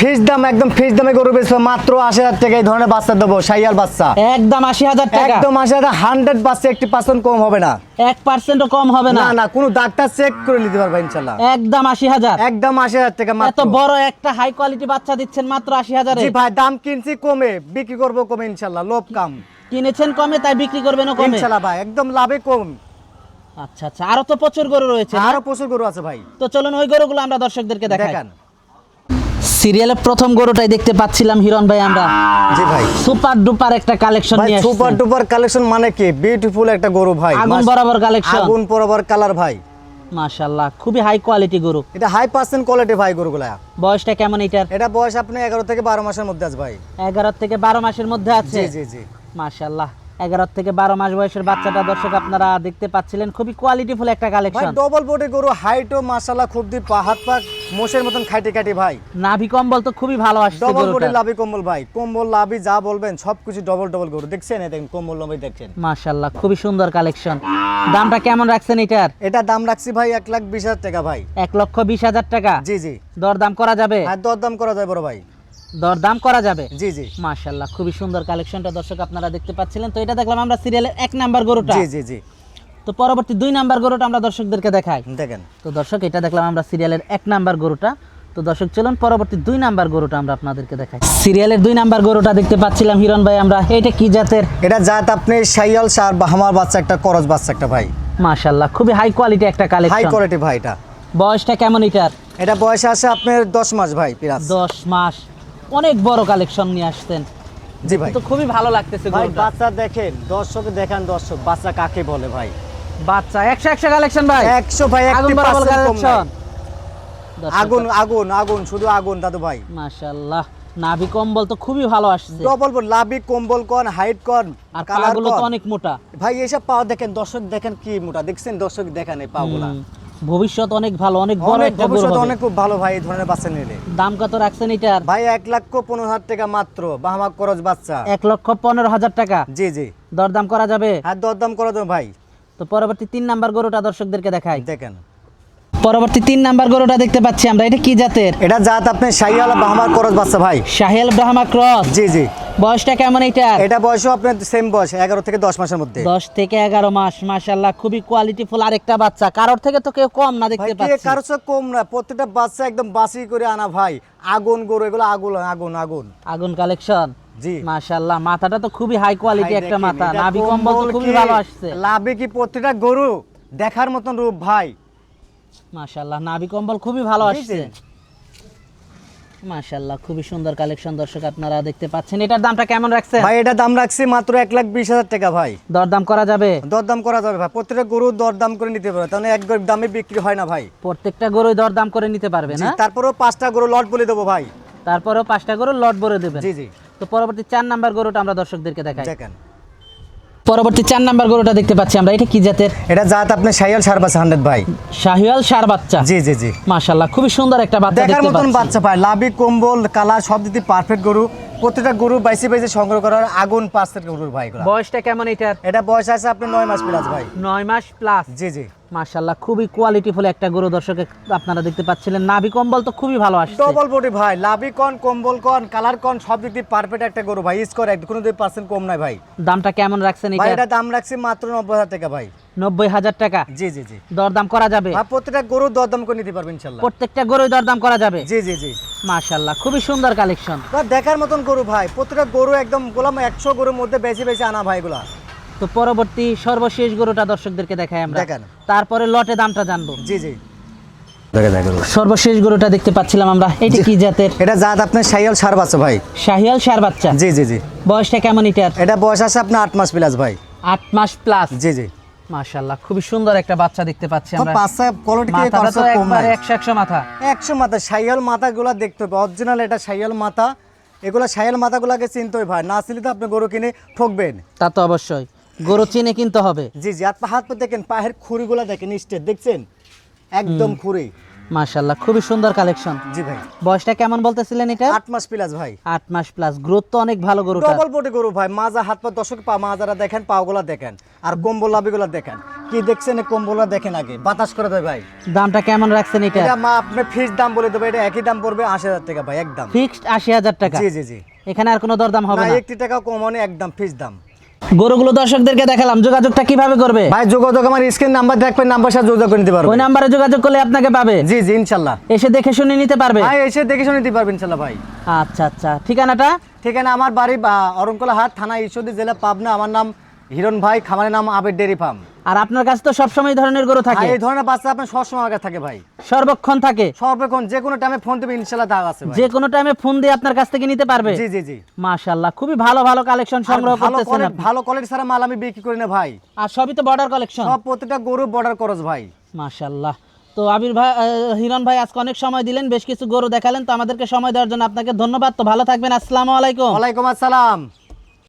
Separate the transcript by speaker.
Speaker 1: ফিস দাম একদম ফিস দামে গরু বেচবো মাত্র আশি হাজার টাকা এই ধরনের বাচ্চা দেবো সাইয়াল বাচ্চা।
Speaker 2: একদম আশি হাজার টাকা।
Speaker 1: একদম আশি হাজার হান্ড্রেড বাচ্চা একটি পার্সেন্ট কম হবে না।
Speaker 2: এক পার্সেন্টও কম হবে না।
Speaker 1: না না কোনো ডাক্তার চেক করে নিতে পারবে ইনশাল্লাহ।
Speaker 2: একদম আশি হাজার।
Speaker 1: একদম আশি হাজার টাকা
Speaker 2: এত বড় একটা হাই কোয়ালিটি বাচ্চা দিচ্ছেন মাত্র আশি হাজারে।
Speaker 1: জি ভাই দাম কিনছি কমে বিক্রি করব কমে ইনশাল্লাহ লোভ কাম।
Speaker 2: কিনেছেন কমে তাই বিক্রি করবেন কমে।
Speaker 1: ইনশাল্লাহ ভাই একদম লাভে কম।
Speaker 2: আচ্ছা আচ্ছা আরও তো প্রচুর গরু রয়েছে
Speaker 1: আরও প্রচুর গরু আছে ভাই।
Speaker 2: তো চলুন ওই গরুগুলো আমরা দর্শকদেরকে দেখাই।
Speaker 1: দেখান।
Speaker 2: সিরিয়ালের প্রথম গরুটাই দেখতে পাচ্ছিলাম হিরণ ভাই আমরা।
Speaker 1: জি ভাই।
Speaker 2: সুপার ডুপার একটা কালেকশন নিয়ে
Speaker 1: সুপার ডুপার কালেকশন মানে কি? বিউটিফুল একটা গরু ভাই
Speaker 2: আগুন বরাবর কালেকশন
Speaker 1: আগুন বরাবর কালার ভাই।
Speaker 2: মাশাআল্লাহ খুবই হাই কোয়ালিটি গরু।
Speaker 1: এটা হাই পার্সেন্ট কোয়ালিটি ভাই গরুগুলা।
Speaker 2: বয়সটা কেমন এটার
Speaker 1: এটা বয়স আপনি এগারো থেকে বারো মাসের মধ্যে আছে ভাই।
Speaker 2: এগারো থেকে বারো মাসের মধ্যে আছে।
Speaker 1: জি জি জি।
Speaker 2: মাশাআল্লাহ এগারো থেকে বারো মাস বয়সের বাচ্চাটা দর্শক আপনারা দেখতে পাচ্ছিলেন। খুবই কোয়ালিটিফুল একটা কালেকশন
Speaker 1: ডবল বডি গরু হাইটও মাশাআল্লাহ খুব দি হাত পা মোষের মতন খাইটি খাইটি ভাই।
Speaker 2: নাভি কম্বল তো খুবই ভালো আসছে
Speaker 1: ডবল বডি লাভি কম্বল ভাই। কম্বল লাভি যা বলবেন সবকিছু ডবল ডবল গরু। দেখছেন? এই দেখেন কম্বল লাভি দেখছেন।
Speaker 2: মাশাআল্লাহ খুবই সুন্দর কালেকশন দামটা কেমন রাখছেন এটার?
Speaker 1: এটা দাম রাখছি ভাই এক লাখ বিশ হাজার টাকা ভাই।
Speaker 2: এক লক্ষ বিশ হাজার টাকা?
Speaker 1: জি জি।
Speaker 2: দরদাম করা যাবে?
Speaker 1: আর দরদাম করা যায় বড় ভাই।
Speaker 2: দরদাম করা যাবে?
Speaker 1: জি জি।
Speaker 2: মাশাআল্লাহ খুবই সুন্দর কালেকশনটা দর্শক আপনারা দেখতে পাচ্ছিলেন। তো এটা দেখলাম আমরা সিরিয়ালের এক নাম্বার গরুটা।
Speaker 1: জি জি জি।
Speaker 2: তো পরবর্তী দুই নাম্বার গরুটা আমরা দর্শকদেরকে দেখাই।
Speaker 1: দেখেন।
Speaker 2: তো দর্শক এটা দেখলাম আমরা সিরিয়ালের এক নাম্বার গরুটা। তো দর্শক চলুন পরবর্তী দুই নাম্বার গরুটা আমরা আপনাদেরকে দেখাই। সিরিয়ালের দুই নাম্বার গরুটা দেখতে পাচ্ছিলাম হিরণ ভাই আমরা। এটা কি জাতের?
Speaker 1: এটা জাত আপনি সাইয়াল সার বাহামার বাচ্চা একটা করজ বাচ্চা একটা ভাই।
Speaker 2: মাশাআল্লাহ খুবই হাই কোয়ালিটি একটা কালেকশন হাই
Speaker 1: কোয়ালিটি ভাই এটা।
Speaker 2: বয়সটা কেমন এটার?
Speaker 1: এটা বয়স আছে আপনার দশ মাস ভাই পিরাজ
Speaker 2: দশ মাস। অনেক বড় কালেকশন নিয়ে আসতেন
Speaker 1: জি ভাই।
Speaker 2: তো খুবই ভালো লাগতেছে
Speaker 1: ভাই বাচ্চা দেখেন দর্শক দেখান দর্শক বাচ্চা কাকে বলে ভাই?
Speaker 2: বাচ্চা একশো একশো কালেকশন ভাই।
Speaker 1: একশো ভাই
Speaker 2: আগুন। কালেকশন
Speaker 1: আগুন আগুন আগুন শুধু আগুন দাদু ভাই।
Speaker 2: মাশাআল্লাহ। নাভি কম্বল তো খুবই ভালো আসছে।
Speaker 1: ডবল লাভি কম্বল কন হাইট কন
Speaker 2: আর
Speaker 1: কালার
Speaker 2: পাগুলো তো অনেক মোটা।
Speaker 1: ভাই এসব পাও দেখেন দর্শক দেখেন কি মোটা। দেখছেন দর্শক দেখেন এই পাগুলা।
Speaker 2: ভবিষ্যৎ অনেক ভালো অনেক বড় একটা
Speaker 1: ভবিষ্যৎ। অনেক খুব ভালো ভাই এই ধরনের বাচ্চা নিলে।
Speaker 2: দাম কত রাখছেন এটার?
Speaker 1: ভাই এক লক্ষ পনেরো হাজার টাকা মাত্র বাহামা খরচ বাচ্চা।
Speaker 2: এক লক্ষ পনেরো হাজার টাকা?
Speaker 1: জি জি।
Speaker 2: দরদাম করা যাবে?
Speaker 1: হ্যাঁ দরদাম করা দেবো ভাই।
Speaker 2: তো পরবর্তী তিন নাম্বার গরুটা দর্শকদেরকে দেখাই।
Speaker 1: দেখেন।
Speaker 2: পরবর্তী তিন নাম্বার গরুটা দেখতে পাচ্ছি আমরা। এটা কি জাতের?
Speaker 1: এটা জাত আপনি সাইয়াল বাহামার ক্রস বাচ্চা ভাই।
Speaker 2: শাহেল ব্রাহ্মা ক্রস?
Speaker 1: জি জি।
Speaker 2: বয়সটা কেমন এটা
Speaker 1: এটা বয়সও আপনার সেম বয়স এগারো থেকে দশ মাসের মধ্যে।
Speaker 2: দশ থেকে এগারো মাস মাশাল্লাহ খুবই কোয়ালিটি ফুল আরেকটা বাচ্চা। কারোর থেকে তো কেউ কম না দেখতে পাচ্ছি।
Speaker 1: কারও চেয়ে কম না প্রত্যেকটা বাচ্চা একদম বাসি করে আনা ভাই। আগুন গরু এগুলো আগুন আগুন আগুন।
Speaker 2: আগুন কালেকশন
Speaker 1: জি।
Speaker 2: মাথাটা তো খুবই হাই কোয়ালিটি একটা মাথা।
Speaker 1: এটা
Speaker 2: নাভি কম্বল তো খুবই
Speaker 1: কি,
Speaker 2: ভালো আসছে।
Speaker 1: লাভে কি প্রত্যেকটা গরু দেখার মতন রূপ ভাই?
Speaker 2: মাশাল্লাহ নাভি কম্বল খুবই ভালো আসছে। মাশাল্লাহ খুবই সুন্দর কালেকশন দর্শক আপনারা দেখতে পাচ্ছেন। এটার দামটা কেমন রাখছেন?
Speaker 1: ভাই এটা দাম রাখছি মাত্র এক লাখ বিশ হাজার টাকা ভাই।
Speaker 2: দরদাম করা যাবে?
Speaker 1: দরদাম করা যাবে ভাই। প্রত্যেকটা গরু দরদাম করে নিতে পারে তাহলে এক দামে বিক্রি হয় না ভাই।
Speaker 2: প্রত্যেকটা গরুই দরদাম করে নিতে পারবে না?
Speaker 1: তারপরেও পাঁচটা গরু লট বলে দেবো ভাই।
Speaker 2: তারপরেও পাঁচটা গরু লট ভরে দেবেন?
Speaker 1: জি জি।
Speaker 2: তো পরবর্তী চার নাম্বার গরুটা আমরা দর্শকদেরকে দেখাই।
Speaker 1: দেখেন।
Speaker 2: পরবর্তী চার নাম্বার গরুটা দেখতে পাচ্ছি আমরা। এটা কি জাতের?
Speaker 1: এটা জাত আপনি শাহিয়াল সার বাচ্চা হান্ড্রেড ভাই।
Speaker 2: শাহিয়াল সার বাচ্চা?
Speaker 1: জি জি জি।
Speaker 2: মাশাল্লাহ খুবই সুন্দর একটা বাচ্চা
Speaker 1: দেখার মতন বাচ্চা ভাই লাভি কম্বল কালা সব দিতে পারফেক্ট গরু। প্রত্যেকটা গরু বাইসে বাইসে সংগ্রহ করার আগুন পাঁচের গরুর ভাই
Speaker 2: বয়সটা কেমন এটা
Speaker 1: এটা বয়স আছে আপনি নয় মাস প্লাস ভাই।
Speaker 2: নয় মাস প্লাস
Speaker 1: জি জি।
Speaker 2: মাশাল্লাহ খুবই কোয়ালিটিফুল একটা গরু দর্শক আপনারা দেখতে পাচ্ছিলেন। নাভি কম্বল তো খুবই ভালো আসছে।
Speaker 1: ডবল বডি ভাই লাভি কন কম্বল কন কালার কন সব দিক দিয়ে পারফেক্ট একটা গরু ভাই স্কোর এক কোনো দুই পার্সেন্ট কম নাই ভাই।
Speaker 2: দামটা কেমন রাখছেন
Speaker 1: ভাই
Speaker 2: এটা
Speaker 1: দাম রাখছি মাত্র নব্বই হাজার টাকা ভাই।
Speaker 2: নব্বই হাজার টাকা?
Speaker 1: জি জি জি।
Speaker 2: দরদাম করা যাবে?
Speaker 1: প্রত্যেকটা গরু দরদাম করে নিতে পারবেন ইনশাল্লাহ
Speaker 2: প্রত্যেকটা গরুই দরদাম করা যাবে?
Speaker 1: জি জি জি।
Speaker 2: মাশাল্লাহ খুবই সুন্দর কালেকশন
Speaker 1: দেখার মতন গরু ভাই প্রত্যেকটা গরু একদম গোলাম একশো গরুর মধ্যে বেশি বেশি আনা ভাই এগুলা।
Speaker 2: তো পরবর্তী সর্বশেষ গরুটা দর্শকদেরকে দেখাই আমরা। তারপরে লটে দামটা জানব।
Speaker 1: জি জি।
Speaker 2: সর্বশেষ গরুটা দেখতে পাচ্ছিলাম আমরা। এটা কি জাতের?
Speaker 1: এটা জাত আপনার সাইয়াল সার বাচ্চা ভাই।
Speaker 2: শাহিয়াল সার বাচ্চা।
Speaker 1: জি জি জি।
Speaker 2: বয়সটা কেমন এটার?
Speaker 1: এটা বয়স আছে আপনার আট মাস প্লাস ভাই।
Speaker 2: আট মাস প্লাস
Speaker 1: জি জি।
Speaker 2: মাশাল্লাহ খুবই সুন্দর একটা বাচ্চা দেখতে পাচ্ছি আমরা।
Speaker 1: পাঁচটা কোয়ালিটি কম
Speaker 2: একশো মাথা।
Speaker 1: একশো মাথা সাইয়াল মাথাগুলো দেখতে হবে। অরিজিনাল এটা সাইয়াল মাথা। এগুলো সাইয়াল মাথাগুলোকে চিনতে হবে ভাই। না চিনলে তো আপনি গরু কিনে ঠকবেন।
Speaker 2: তা তো অবশ্যই। গরু চিনে কিনতে হবে।
Speaker 1: জি জি আর হাত পা দেখেন পায়ের খুঁড়িগুলো দেখেন স্টেট দেখছেন? একদম খুঁড়ি।
Speaker 2: মাশাল্লাহ খুবই সুন্দর কালেকশন।
Speaker 1: জি ভাই।
Speaker 2: বয়সটা কেমন বলতেছিলেন এটা?
Speaker 1: আট মাস প্লাস ভাই।
Speaker 2: আট মাস প্লাস গ্রোথ তো অনেক ভালো গরুটা
Speaker 1: ডবল বডি গরু ভাই। মাজা হাত পা দশক পা মাজারা দেখেন পাগুলা দেখেন আর কম্বল লাভিগুলা দেখেন। কি দেখছেন এই কম্বলটা দেখেন আগে। বাতাস করে দেয় ভাই।
Speaker 2: দামটা কেমন রাখছেন এটা?
Speaker 1: এটা মা আপনি ফিস দাম বলে দেবো এটা একই দাম পড়বে আশি হাজার টাকা ভাই একদম।
Speaker 2: ফিক্সড আশি হাজার টাকা?
Speaker 1: জি জি জি।
Speaker 2: এখানে আর কোনো দরদাম হবে
Speaker 1: না
Speaker 2: না?
Speaker 1: একটি টাকা কম মানে একদম ফিস দাম।
Speaker 2: গরুগুলো দর্শকদেরকে দেখালাম যোগাযোগটা কীভাবে করবে?
Speaker 1: ভাই যোগাযোগ আমার স্ক্রিন নাম্বার দেখবেন নাম্বার সাথে যোগাযোগ করে নিতে পারবেন
Speaker 2: ওই নাম্বারে যোগাযোগ করলে আপনাকে পাবে।
Speaker 1: জি জি ইনশাল্লাহ।
Speaker 2: এসে দেখে শুনে নিতে পারবে।
Speaker 1: ভাই এসে দেখে শুনে নিতে পারবেন ইনশাল্লাহ ভাই।
Speaker 2: আচ্ছা আচ্ছা। ঠিকানাটা?
Speaker 1: ঠিকানা আমার বাড়ি বা অরঙ্কলা হাট থানা ঈশ্বরদী জেলা পাবনা। আমার নাম হিরণ ভাই খামারের নাম আবেদ ডেরি ফার্ম।
Speaker 2: আর আপনার কাছে তো সবসময় ধরনের গরু থাকে।
Speaker 1: এই ধরনের বাচ্চা আপনার সবসময় আমার কাছে থাকে ভাই।
Speaker 2: সর্বক্ষণ থাকে।
Speaker 1: সর্বক্ষণ যে কোনো টাইমে ফোন দেবে ইনশাল্লাহ দাগ আছে ভাই।
Speaker 2: যে কোনো টাইমে ফোন দিয়ে আপনার কাছ থেকে নিতে পারবে।
Speaker 1: জি জি জি।
Speaker 2: মাশাল্লাহ খুবই ভালো ভালো কালেকশন সংগ্রহ করতেছেন আপনি।
Speaker 1: ভালো কোয়ালিটি ছাড়া মাল আমি বিক্রি করি না ভাই।
Speaker 2: আর সবই তো বর্ডার কালেকশন
Speaker 1: সব প্রত্যেকটা গরু বর্ডার করস ভাই।
Speaker 2: মাশাল্লাহ তো আবির ভাই হিরণ ভাই আজকে অনেক সময় দিলেন বেশ কিছু গরু দেখালেন তো আমাদেরকে সময় দেওয়ার জন্য আপনাকে ধন্যবাদ। তো ভালো থাকবেন আসসালামু আলাইকুম।
Speaker 1: ওয়ালাইকুম আসসালাম।